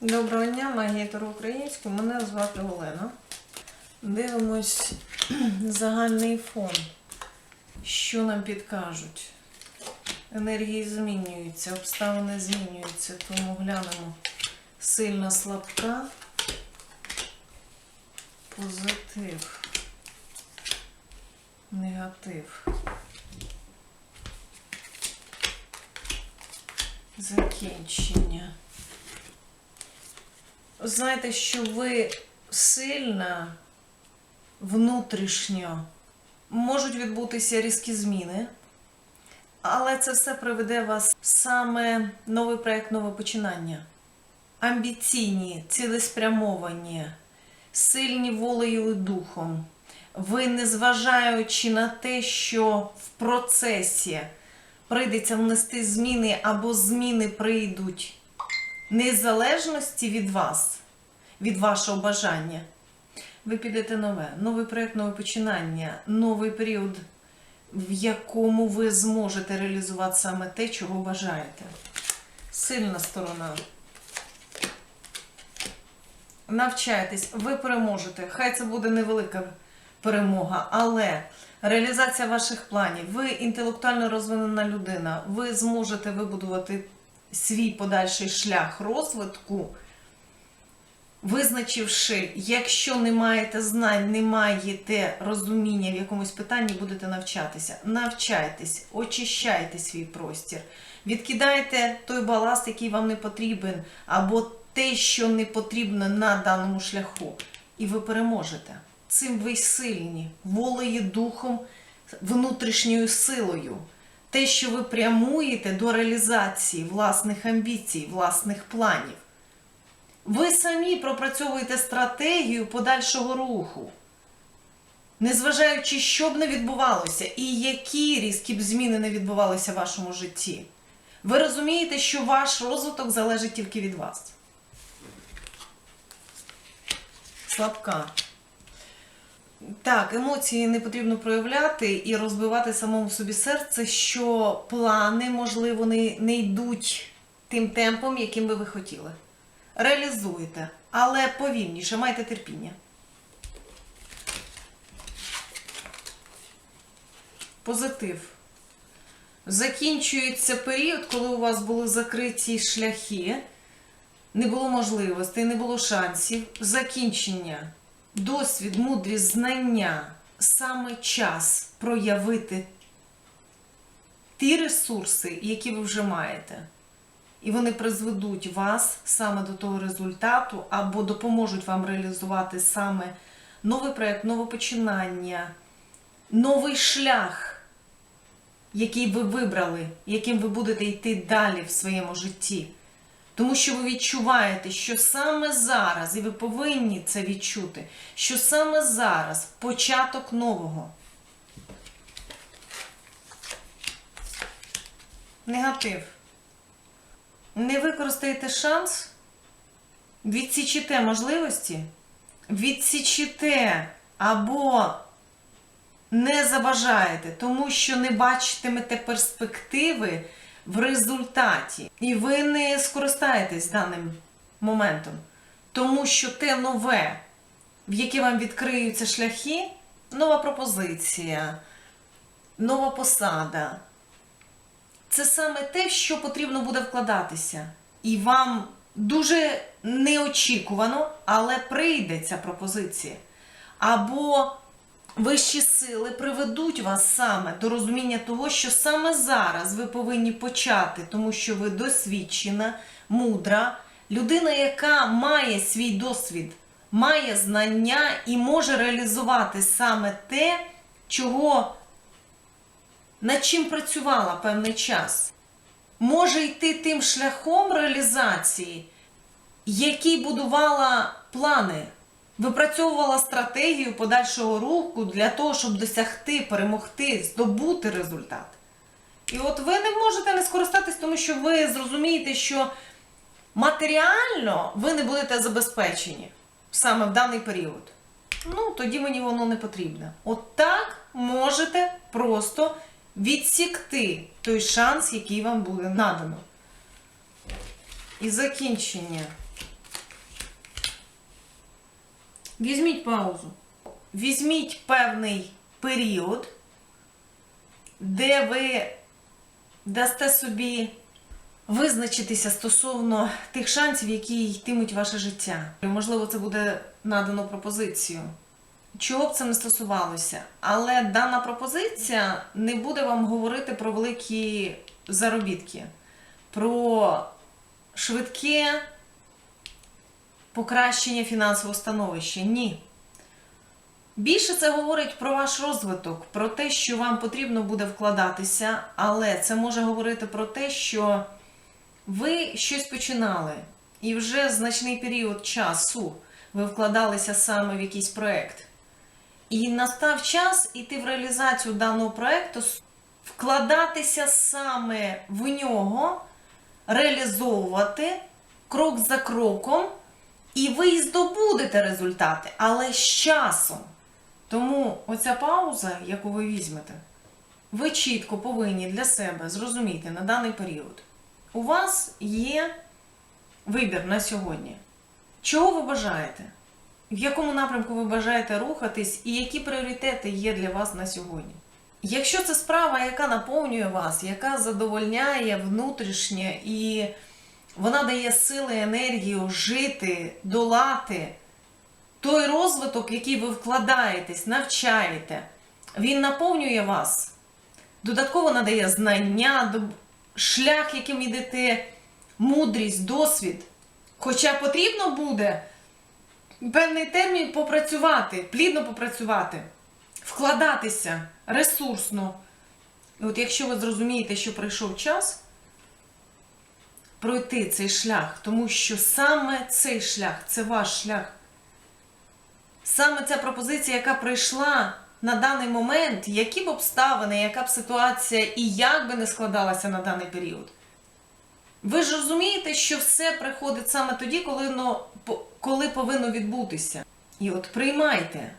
Доброго дня, магія Таро. Мене звати Олена. Дивимось загальний фон. Що нам підкажуть? Енергії змінюються, обставини змінюються, тому глянемо сильна слабка, позитив, негатив. Закінчення. Знаєте, що ви сильна внутрішньо можуть відбутися різкі зміни, але це все приведе вас саме новий проєкт, нове починання. Амбіційні, цілеспрямовані, сильні волею і духом. Ви, незважаючи на те, що в процесі прийдеться внести зміни або зміни прийдуть незалежності від вас, від вашого бажання, ви підете нове, новий проєкт, нове починання, новий період, в якому ви зможете реалізувати саме те, чого бажаєте. Сильна сторона. Навчайтесь, ви переможете. Хай це буде невелика перемога, але реалізація ваших планів, ви інтелектуально розвинена людина, ви зможете вибудувати свій подальший шлях розвитку, визначивши, якщо не маєте знань, не маєте розуміння в якомусь питанні, будете навчатися. Навчайтесь, очищайте свій простір, відкидайте той баласт, який вам не потрібен, або те, що не потрібно на даному шляху, і ви переможете. Цим ви сильні, волею, духом, внутрішньою силою те, що ви прямуєте до реалізації власних амбіцій, власних планів. Ви самі пропрацьовуєте стратегію подальшого руху. Незважаючи, що б не відбувалося, і які різкі б зміни не відбувалися в вашому житті, ви розумієте, що ваш розвиток залежить тільки від вас. Слабка. Так, емоції не потрібно проявляти і розбивати самому собі серце, що плани, можливо, не, не йдуть тим темпом, яким би ви хотіли. Реалізуйте, але повільніше, майте терпіння. Позитив. Закінчується період, коли у вас були закриті шляхи, не було можливостей, не було шансів. Закінчення досвід, мудрість, знання, саме час проявити ті ресурси, які ви вже маєте. І вони призведуть вас саме до того результату, або допоможуть вам реалізувати саме новий проєкт, нове починання, новий шлях, який ви вибрали, яким ви будете йти далі в своєму житті. Тому що ви відчуваєте, що саме зараз, і ви повинні це відчути, що саме зараз початок нового. Негатив. Не використаєте шанс, відсічите можливості, відсічите або не забажаєте, тому що не бачитимете перспективи в результаті, і ви не скористаєтесь даним моментом, тому що те нове, в яке вам відкриються шляхи, нова пропозиція, нова посада. Це саме те, що потрібно буде вкладатися. І вам дуже неочікувано, але прийде ця пропозиція. Або Вищі сили приведуть вас саме до розуміння того, що саме зараз ви повинні почати, тому що ви досвідчена, мудра, людина, яка має свій досвід, має знання і може реалізувати саме те, чого, над чим працювала певний час. Може йти тим шляхом реалізації, який будувала плани випрацьовувала стратегію подальшого руху для того, щоб досягти, перемогти, здобути результат. І от ви не можете не скористатись, тому що ви зрозумієте, що матеріально ви не будете забезпечені саме в даний період. Ну, тоді мені воно не потрібно. От так можете просто відсікти той шанс, який вам буде надано. І закінчення. Візьміть паузу. Візьміть певний період, де ви дасте собі визначитися стосовно тих шансів, які йтимуть ваше життя. Можливо, це буде надано пропозицію. Чого б це не стосувалося, але дана пропозиція не буде вам говорити про великі заробітки, про швидке покращення фінансового становища. Ні. Більше це говорить про ваш розвиток, про те, що вам потрібно буде вкладатися, але це може говорити про те, що ви щось починали, і вже значний період часу ви вкладалися саме в якийсь проєкт. І настав час іти в реалізацію даного проєкту, вкладатися саме в нього, реалізовувати крок за кроком, і ви здобудете результати, але з часом. Тому оця пауза, яку ви візьмете, ви чітко повинні для себе зрозуміти на даний період. У вас є вибір на сьогодні. Чого ви бажаєте? В якому напрямку ви бажаєте рухатись, і які пріоритети є для вас на сьогодні? Якщо це справа, яка наповнює вас, яка задовольняє внутрішнє і вона дає сили, енергію жити, долати, той розвиток, який ви вкладаєтесь, навчаєте, він наповнює вас, додатково надає знання, шлях, яким йдете, мудрість, досвід. Хоча потрібно буде певний термін попрацювати, плідно попрацювати, вкладатися ресурсно. І от якщо ви зрозумієте, що прийшов час пройти цей шлях, тому що саме цей шлях це ваш шлях. Саме ця пропозиція, яка прийшла на даний момент, які б обставини, яка б ситуація і як би не складалася на даний період. Ви ж розумієте, що все приходить саме тоді, коли, ну, коли повинно відбутися. І от приймайте.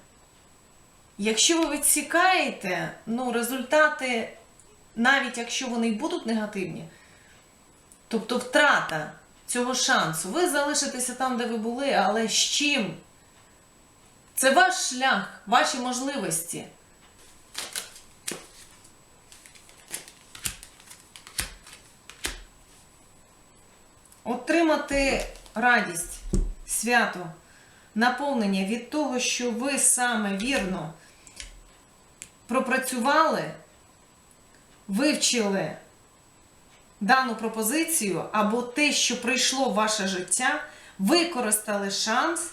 Якщо ви відсікаєте, ну, результати, навіть якщо вони й будуть негативні, тобто втрата цього шансу, ви залишитеся там, де ви були, але з чим? Це ваш шлях, ваші можливості. Отримати радість, свято, наповнення від того, що ви саме вірно пропрацювали, вивчили дану пропозицію або те, що прийшло в ваше життя, використали шанс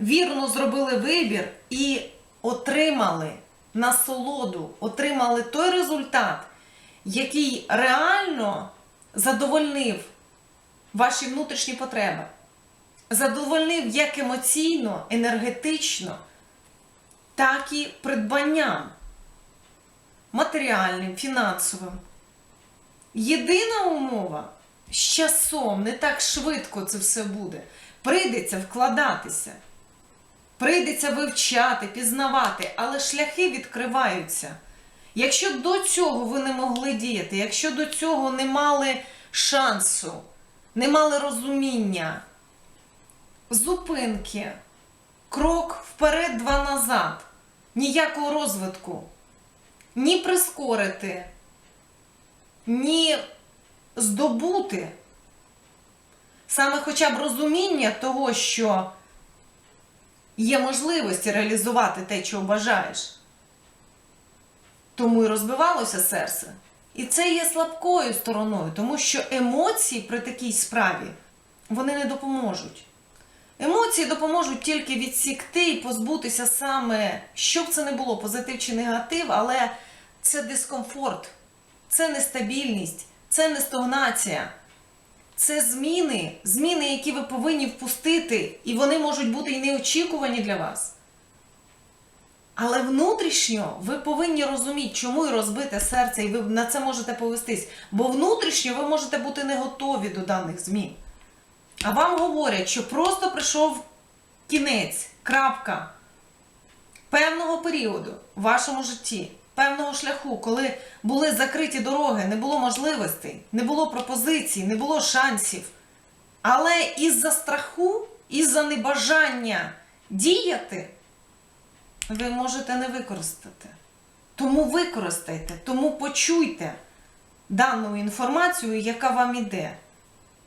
вірно зробили вибір і отримали насолоду, отримали той результат, який реально задовольнив ваші внутрішні потреби, задовольнив як емоційно, енергетично, так і придбанням матеріальним, фінансовим. Єдина умова з часом не так швидко це все буде. Прийдеться вкладатися. Прийдеться вивчати, пізнавати, але шляхи відкриваються. Якщо до цього ви не могли діяти, якщо до цього не мали шансу, не мали розуміння, зупинки, крок вперед, два назад, ніякого розвитку, ні прискорити, ні здобути, саме хоча б розуміння того, що є можливості реалізувати те, чого бажаєш. Тому і розбивалося серце. І це є слабкою стороною, тому що емоції при такій справі вони не допоможуть. Емоції допоможуть тільки відсікти і позбутися саме, що б це не було, позитив чи негатив, але це дискомфорт, це нестабільність, це не стагнація. Це зміни, зміни, які ви повинні впустити, і вони можуть бути і неочікувані для вас. Але внутрішньо ви повинні розуміти, чому і розбите серце, і ви на це можете повестись. Бо внутрішньо ви можете бути не готові до даних змін. А вам говорять, що просто прийшов кінець, крапка певного періоду в вашому житті, певного шляху, коли були закриті дороги, не було можливостей, не було пропозицій, не було шансів. Але із-за страху, із-за небажання діяти, ви можете не використати. Тому використайте, тому почуйте дану інформацію, яка вам іде.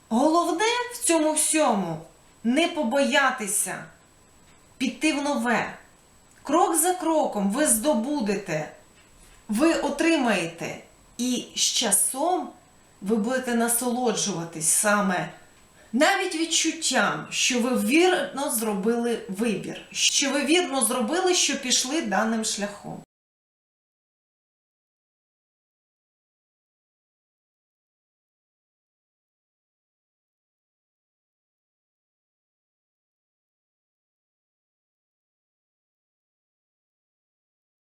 Головне в цьому всьому не побоятися піти в нове. Крок за кроком ви здобудете, ви отримаєте, і з часом ви будете насолоджуватись саме навіть відчуттям, що ви вірно зробили вибір, що ви вірно зробили, що пішли даним шляхом.